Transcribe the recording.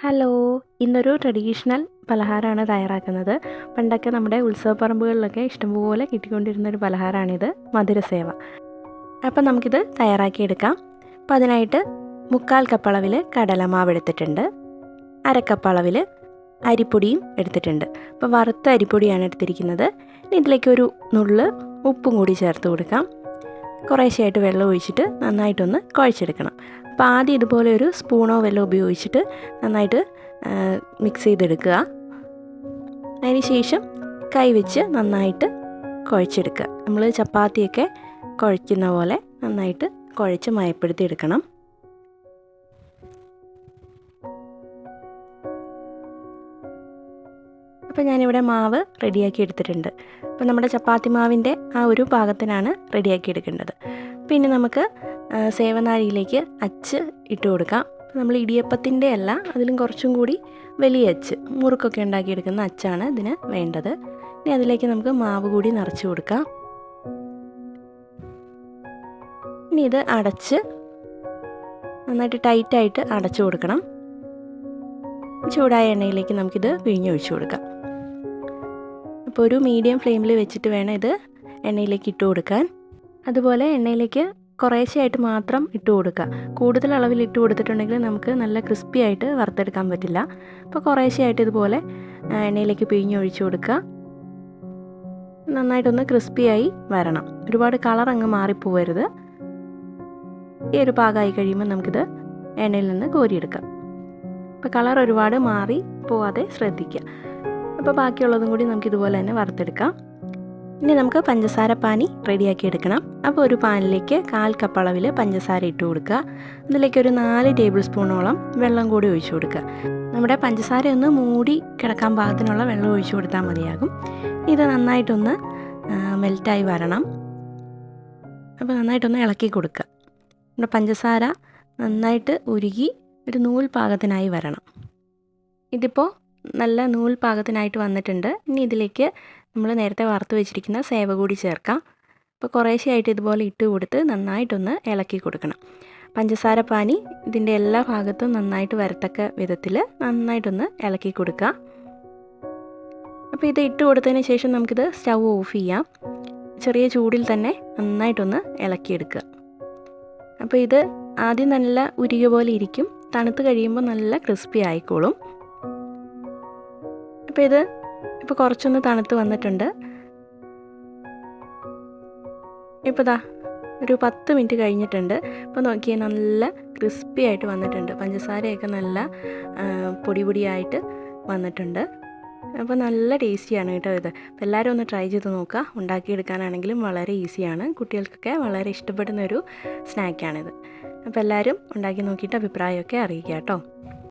Hello ഇന്നൊരു traditional പലഹാരമാണ് തയ്യാറാക്കുന്നത്. പണ്ടൊക്കെ നമ്മുടെ ഉത്സവപ്പറമ്പുകളിലൊക്കെ ഇഷ്ടംപോലെ കിട്ടിക്കൊണ്ടിരുന്ന ഒരു പലഹാരമാണിത് മധുരസേവ. അപ്പം നമുക്കിത് തയ്യാറാക്കിയെടുക്കാം. അപ്പം അതിനായിട്ട് മുക്കാൽ കപ്പളവിൽ കടലമാവ് എടുത്തിട്ടുണ്ട്. അരക്കപ്പളവിൽ അരിപ്പൊടിയും എടുത്തിട്ടുണ്ട്. അപ്പോൾ വറുത്ത അരിപ്പൊടിയാണ് എടുത്തിരിക്കുന്നത്. ഇതിലേക്ക് ഒരു നുള്ള് ഉപ്പും കൂടി ചേർത്ത് കൊടുക്കാം. കുറേശ്ശെയായിട്ട് വെള്ളം ഒഴിച്ചിട്ട് നന്നായിട്ടൊന്ന് കുഴച്ചെടുക്കണം. അപ്പോൾ ആദ്യം ഇതുപോലെ ഒരു സ്പൂണോ വെല്ലോ ഉപയോഗിച്ചിട്ട് നന്നായിട്ട് മിക്സ് ചെയ്തെടുക്കുക. അതിന് ശേഷം കൈ വെച്ച് നന്നായിട്ട് കുഴച്ചെടുക്കുക. നമ്മൾ ചപ്പാത്തിയൊക്കെ കുഴയ്ക്കുന്ന പോലെ നന്നായിട്ട് കുഴച്ച് മയപ്പെടുത്തി എടുക്കണം അപ്പോൾ ഞാനിവിടെ മാവ് റെഡിയാക്കി എടുത്തിട്ടുണ്ട്. അപ്പോൾ നമ്മുടെ ചപ്പാത്തി മാവിന്റെ ആ ഒരു പാകത്തിനാണ് റെഡിയാക്കി എടുക്കേണ്ടത്. പിന്നെ നമുക്ക് സേവനാഴിയിലേക്ക് അച്ച് ഇട്ട് കൊടുക്കാം. നമ്മൾ ഇടിയപ്പത്തിന്റെ അല്ല അതിലും കുറച്ചും കൂടി വലിയ അച്ച് മുറുക്കൊക്കെ ഉണ്ടാക്കിയെടുക്കുന്ന അച്ചാണ് ഇതിന് വേണ്ടത്. ഇനി അതിലേക്ക് നമുക്ക് മാവ് കൂടി നിറച്ച് കൊടുക്കാം. ഇനി ഇത് അടച്ച് നന്നായിട്ട് ടൈറ്റായിട്ട് അടച്ചു കൊടുക്കണം. ചൂടായ എണ്ണയിലേക്ക് നമുക്കിത് പിഴിഞ്ഞൊഴിച്ചു കൊടുക്കാം. അപ്പോൾ ഒരു മീഡിയം ഫ്ലെയിമിൽ വെച്ചിട്ട് വേണം ഇത് എണ്ണയിലേക്ക് ഇട്ട് കൊടുക്കാൻ. അതുപോലെ എണ്ണയിലേക്ക് കുറേശ്ശെയായിട്ട് മാത്രം ഇട്ട് കൊടുക്കുക. കൂടുതൽ അളവിൽ ഇട്ട് കൊടുത്തിട്ടുണ്ടെങ്കിൽ നമുക്ക് നല്ല ക്രിസ്പി ആയിട്ട് വറുത്തെടുക്കാൻ പറ്റില്ല. അപ്പോൾ കുറേശ്ശെയായിട്ട് ഇതുപോലെ എണ്ണയിലേക്ക് പിഴിഞ്ഞൊഴിച്ചു കൊടുക്കുക. നന്നായിട്ടൊന്ന് ക്രിസ്പിയായി വരണം. ഒരുപാട് കളർ അങ്ങ് മാറിപ്പോവരുത്. ഈ ഒരു പാകമായി കഴിയുമ്പോൾ നമുക്കിത് എണ്ണയിൽ നിന്ന് കോരിയെടുക്കാം. അപ്പോൾ കളർ ഒരുപാട് മാറി പോവാതെ ശ്രദ്ധിക്കുക. അപ്പോൾ ബാക്കിയുള്ളതും കൂടി നമുക്ക് ഇതുപോലെ തന്നെ വറുത്തെടുക്കാം. ഇനി നമുക്ക് പഞ്ചസാര പാനി റെഡിയാക്കി എടുക്കണം. അപ്പോൾ ഒരു പാനിലേക്ക് കാൽ കപ്പ് അളവിൽ പഞ്ചസാര ഇട്ട് കൊടുക്കുക. അതിലേക്ക് ഒരു നാല് ടേബിൾ സ്പൂണോളം വെള്ളം കൂടി ഒഴിച്ചു കൊടുക്കുക. നമ്മുടെ പഞ്ചസാര ഒന്ന് മൂടി കിടക്കാൻ പാകത്തിനുള്ള വെള്ളം ഒഴിച്ചു കൊടുത്താൽ മതിയാകും. ഇത് നന്നായിട്ടൊന്ന് മെൽറ്റായി വരണം. അപ്പോൾ നന്നായിട്ടൊന്ന് ഇളക്കി കൊടുക്കുക. നമ്മുടെ പഞ്ചസാര നന്നായിട്ട് ഉരുകി ഒരു നൂൽ പാകത്തിനായി വരണം. ഇതിപ്പോൾ നല്ല നൂൽ പാകത്തിനായിട്ട് വന്നിട്ടുണ്ട്. ഇനി ഇതിലേക്ക് നമ്മൾ നേരത്തെ വറുത്ത് വെച്ചിരിക്കുന്ന സേവ കൂടി ചേർക്കാം. അപ്പോൾ കുറേശ്ശെയായിട്ട് ഇതുപോലെ ഇട്ട് കൊടുത്ത് നന്നായിട്ടൊന്ന് ഇളക്കി കൊടുക്കണം. പഞ്ചസാര പാനി ഇതിന്റെ എല്ലാ ഭാഗത്തും നന്നായിട്ട് വരത്തക്ക വിധത്തിൽ നന്നായിട്ടൊന്ന് ഇളക്കി കൊടുക്കുക അപ്പോൾ ഇത് ഇട്ട് കൊടുത്തതിന് ശേഷം നമുക്കിത് സ്റ്റൗ ഓഫ് ചെയ്യാം. ചെറിയ ചൂടിൽ തന്നെ നന്നായിട്ടൊന്ന് ഇളക്കിയെടുക്കുക. അപ്പോൾ ഇത് ആദ്യം നല്ല ഉരുക പോലെ ഇരിക്കും. തണുത്ത് കഴിയുമ്പോൾ നല്ല ക്രിസ്പി ആയിക്കോളും. അപ്പോൾ ഇത് ഇപ്പോൾ കുറച്ചൊന്ന് തണുത്ത് വന്നിട്ടുണ്ട്. ഇപ്പോൾ ദാ ഒരു പത്ത് മിനിറ്റ് കഴിഞ്ഞിട്ടുണ്ട്. ഇപ്പോൾ നോക്കിയാൽ നല്ല ക്രിസ്പി ആയിട്ട് വന്നിട്ടുണ്ട്. പഞ്ചസാരയൊക്കെ നല്ല പൊടി പൊടിയായിട്ട് വന്നിട്ടുണ്ട്. അപ്പോൾ നല്ല ടേസ്റ്റിയാണ് കേട്ടോ ഇത്. അപ്പോൾ എല്ലാവരും ഒന്ന് ട്രൈ ചെയ്ത് നോക്കുക. ഉണ്ടാക്കിയെടുക്കാനാണെങ്കിലും വളരെ ഈസിയാണ്. കുട്ടികൾക്കൊക്കെ വളരെ ഇഷ്ടപ്പെടുന്ന ഒരു സ്നാക്കാണിത്. അപ്പോൾ എല്ലാവരും ഉണ്ടാക്കി നോക്കിയിട്ട് അഭിപ്രായമൊക്കെ അറിയിക്കുക കേട്ടോ.